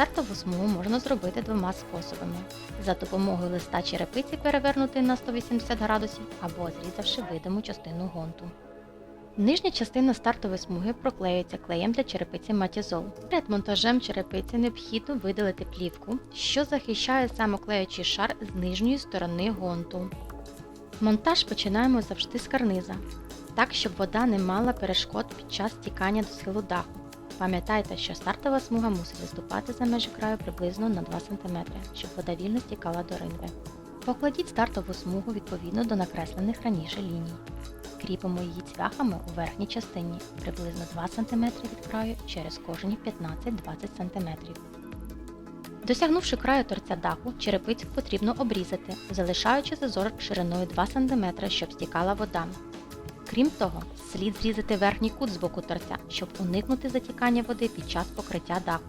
Стартову смугу можна зробити двома способами: за допомогою листа черепиці перевернути на 180 градусів або зрізавши видиму частину гонту. Нижня частина стартової смуги проклеюється клеєм для черепиці матізол. Перед монтажем черепиці необхідно видалити плівку, що захищає самоклеючий шар з нижньої сторони гонту. Монтаж починаємо завжди з карниза, так щоб вода не мала перешкод під час стікання до схилу даху. Пам'ятайте, що стартова смуга мусить виступати за межі краю приблизно на 2 см, щоб вода вільно стікала до ринви. Покладіть стартову смугу відповідно до накреслених раніше ліній. Кріпимо її цвяхами у верхній частині приблизно 2 см від краю через кожні 15-20 см. Досягнувши краю торця даху, черепицю потрібно обрізати, залишаючи зазор шириною 2 см, щоб стікала вода. Крім того, слід зрізати верхній кут з боку торця, щоб уникнути затікання води під час покриття даху.